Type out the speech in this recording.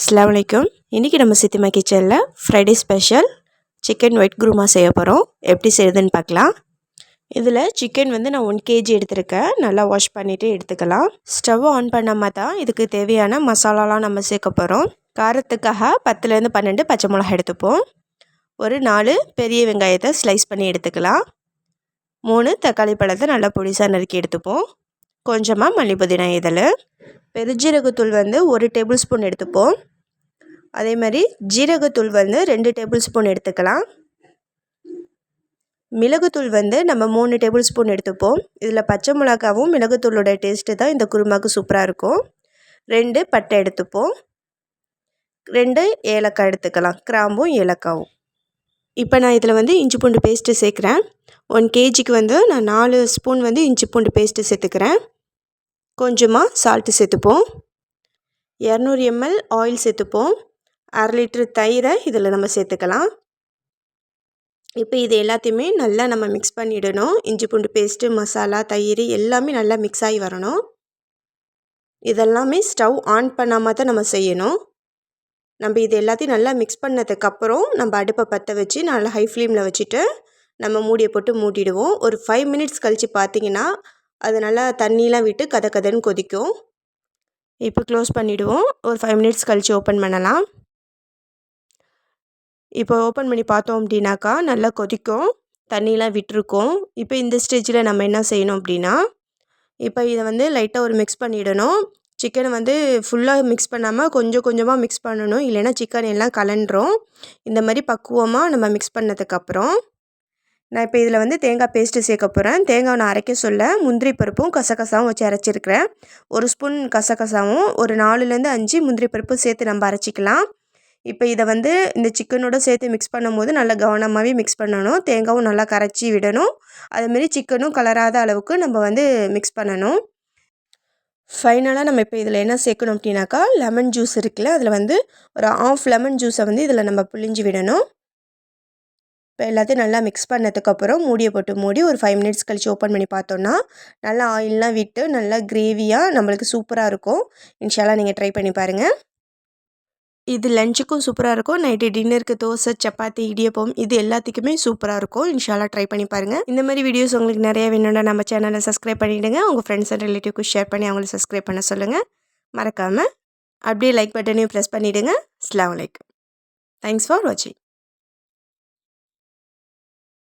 அஸ்லாம் வலைக்கம் இன்றைக்கி நம்ம சித்திமா கிச்சனில் Friday special chicken white kurma செய்ய போகிறோம் எப்படி செய்யுதுன்னு பார்க்கலாம். இதில் சிக்கன் வந்து நான் ஒன் கேஜி எடுத்திருக்கேன். நல்லா வாஷ் பண்ணிவிட்டு எடுத்துக்கலாம். ஸ்டவ் ஆன் பண்ணாமல் தான் இதுக்கு தேவையான மசாலாலாம் நம்ம சேர்க்க போகிறோம் காரத்துக்காக பத்துலேருந்து பன்னெண்டு பச்சை மிளகா எடுத்துப்போம். ஒரு நாலு பெரிய வெங்காயத்தை ஸ்லைஸ் பண்ணி எடுத்துக்கலாம். மூணு தக்காளி பழத்தை நல்லா பொடிசாக நறுக்கி எடுத்துப்போம். கொஞ்சமாக மல்லி புதினா இதழ். பெருஜீரகத்தூள் வந்து ஒரு டேபிள் ஸ்பூன் எடுத்துப்போம். அதே மாதிரி ஜீரகத்தூள் வந்து ரெண்டு டேபிள் ஸ்பூன் எடுத்துக்கலாம். மிளகுத்தூள் வந்து நம்ம மூணு டேபிள் ஸ்பூன் எடுத்துப்போம். இதில் பச்சை மிளகாவும் மிளகுத்தூளோட டேஸ்ட்டு தான் இந்த குருமாவுக்கு சூப்பராக இருக்கும். ரெண்டு பட்டை எடுத்துப்போம். ரெண்டு ஏலக்காய் எடுத்துக்கலாம். கிராம்பும் ஏலக்காவும். இப்போ நான் இதில் வந்து இஞ்சி பூண்டு பேஸ்ட்டு சேர்க்குறேன். ஒன் கேஜிக்கு வந்து நான் நாலு ஸ்பூன் வந்து இஞ்சி பூண்டு பேஸ்ட்டு சேர்த்துக்கிறேன். கொஞ்சமாக சால்ட்டு சேர்த்துப்போம். இரநூறு எம்எல் ஆயில் சேர்த்துப்போம். அரை லிட்ரு தயிரை இதில் நம்ம சேர்த்துக்கலாம். இப்போ இது எல்லாத்தையுமே நல்லா நம்ம மிக்ஸ் பண்ணிடணும். இஞ்சி பூண்டு பேஸ்ட்டு மசாலா தயிர் எல்லாமே நல்லா மிக்ஸ் ஆகி வரணும். இதெல்லாமே ஸ்டவ் ஆன் பண்ணாமல் தான் நம்ம செய்யணும். நம்ம இது எல்லாத்தையும் நல்லா மிக்ஸ் பண்ணதுக்கப்புறம் நம்ம அடுப்பை பற்ற வச்சு நல்லா ஹை ஃப்ளேமில் வச்சுட்டு நம்ம மூடியை போட்டு மூடிடுவோம். ஒரு ஃபைவ் மினிட்ஸ் கழித்து பார்த்திங்கன்னா அது நல்லா தண்ணியெலாம் விட்டு கதை கதைன்னு கொதிக்கும். இப்போ க்ளோஸ் பண்ணிவிடுவோம் ஒரு ஃபைவ் மினிட்ஸ் கழித்து ஓப்பன் பண்ணலாம். இப்போ ஓப்பன் பண்ணி பார்த்தோம் அப்படின்னாக்கா நல்லா கொதிக்கும். தண்ணியெலாம் விட்டுருக்கோம். இப்போ இந்த ஸ்டேஜில் நம்ம என்ன செய்யணும் அப்படின்னா இப்போ இதை வந்து லைட்டாக ஒரு மிக்ஸ் பண்ணிடணும். சிக்கனை வந்து ஃபுல்லாக மிக்ஸ் பண்ணாமல் கொஞ்சம் கொஞ்சமாக மிக்ஸ் பண்ணணும். இல்லைன்னா சிக்கன் எல்லாம் கலண்டுரும். இந்த மாதிரி பக்குவமாக நம்ம மிக்ஸ் பண்ணதுக்கப்புறம் நான் இப்போ இதில் வந்து தேங்காய் பேஸ்ட்டு சேர்க்க போகிறேன் தேங்காய் நான் அரைக்க சொல்ல முந்திரி பருப்பும் கசகசாவும் வச்சு அரைச்சிருக்கிறேன். ஒரு ஸ்பூன் கசகசாவும் ஒரு நாலுலேருந்து அஞ்சு முந்திரி பருப்பும் சேர்த்து நம்ம அரைச்சிக்கலாம். இப்போ இதை வந்து இந்த சிக்கனோட சேர்த்து மிக்ஸ் பண்ணும்போது நல்லா கவனமாகவே மிக்ஸ் பண்ணணும். தேங்காவும் நல்லா கரைச்சி விடணும். அதுமாரி சிக்கனும் கலராத அளவுக்கு நம்ம வந்து மிக்ஸ் பண்ணணும். ஃபைனலாக நம்ம இப்போ இதில் என்ன சேர்க்கணும் அப்படின்னாக்கா லெமன் ஜூஸ் இருக்குல்ல அதில் வந்து ஒரு ஆஃப் லெமன் ஜூஸை வந்து இதில் நம்ம புழிஞ்சு விடணும். இப்போ எல்லாத்தையும் நல்லா மிக்ஸ் பண்ணதுக்கப்புறம் மூடியை போட்டு மூடி ஒரு ஃபைவ் மினிட்ஸ் கழித்து ஓப்பன் பண்ணி பார்த்தோன்னா நல்லா ஆயிலெலாம் விட்டு நல்லா கிரேவியாக நம்மளுக்கு சூப்பராக இருக்கும். இன்ஷாலாம் நீங்கள் ட்ரை பண்ணி பாருங்கள் இது லஞ்சுக்கும் சூப்பராக இருக்கும். நைட்டு டின்னருக்கு தோசை சப்பாத்தி இடியப்பம் இது எல்லாத்துக்குமே சூப்பராக இருக்கும். இன்ஷாலாக ட்ரை பண்ணி பாருங்கள் இந்த மாதிரி வீடியோஸ் உங்களுக்கு நிறைய வேணும்னா நம்ம சேனலை சப்ஸ்கிரைப் பண்ணிவிடுங்க உங்கள் ஃப்ரெண்ட்ஸ் அண்ட் ரிலேட்டிவ்க்கு ஷேர் பண்ணி அவங்களை சப்ஸ்கிரைப் பண்ண சொல்லுங்கள் மறக்காமல் அப்படியே லைக் பட்டனையும் ப்ரெஸ் பண்ணிவிடுங்க அஸ்லாம் வலைக்கம் தேங்க்ஸ் ஃபார் வாட்சிங்